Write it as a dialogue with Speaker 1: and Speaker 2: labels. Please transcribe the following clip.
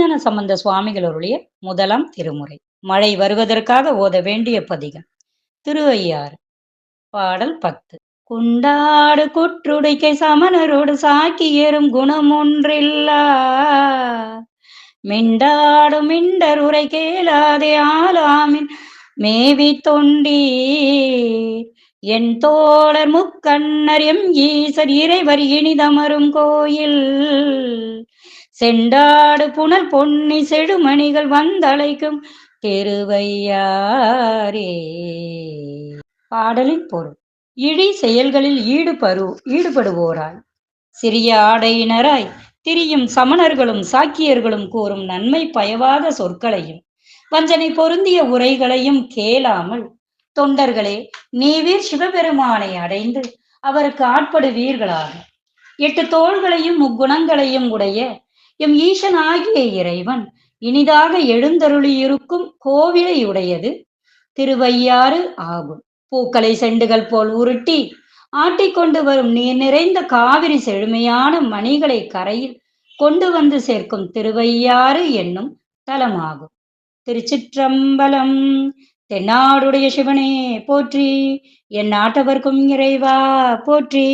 Speaker 1: திருஞான சம்பந்த சுவாமிகளுடைய முதலாம் திருமுறை. மழை வருவதற்காக ஓத வேண்டிய பதிகம். திருவையாறு. பாடல் பத்து. குண்டாடு குற்றுடைக்கை சமணரோடு சாக்கி ஏறும் குணம் ஒன்றில்லா மிண்டாடு மிண்டர் உரை கேளாதே ஆலாமின் மேவி தொண்டி என் தோழர் முக்கண்ணர் எம் ஈசர் இறைவர் இனிதமரும் கோயில். செண்டாடு புனல் பொன்னி செடுமணிகள் வந்தழைக்கும் திருவையாரே பாடலின் பொருள். இழி செயல்களில் ஈடுபடு ஈடுபடுவோராய். சிறிய ஆடையினராய் திரியும் சமணர்களும் சாக்கியர்களும் கூறும் நன்மை பயவாத சொற்களையும் வஞ்சனை பொருந்திய உரைகளையும் கேளாமல் தொண்டர்களே நீவீர் சிவபெருமானை அடைந்து அவருக்கு ஆட்படுவீர்களாக. எட்டு தோள்களையும் முக்குணங்களையும் உடைய எம் ஈசன் ஆகிய இறைவன் இனிதாக எழுந்தருளியிருக்கும் கோவிலை உடையது திருவையாறு ஆகும். பூக்களை செண்டுகள் போல் உருட்டி ஆட்டிக்கொண்டு வரும் நீர் நிறைந்த காவிரி செழுமையான மணிகளை கரையில் கொண்டு வந்து சேர்க்கும் திருவையாறு என்னும் தலமாகும். திருச்சிற்றம்பலம் தென்னாடுடைய சிவனே போற்றி என் நாட்டவர்க்கும் இறைவா போற்றி.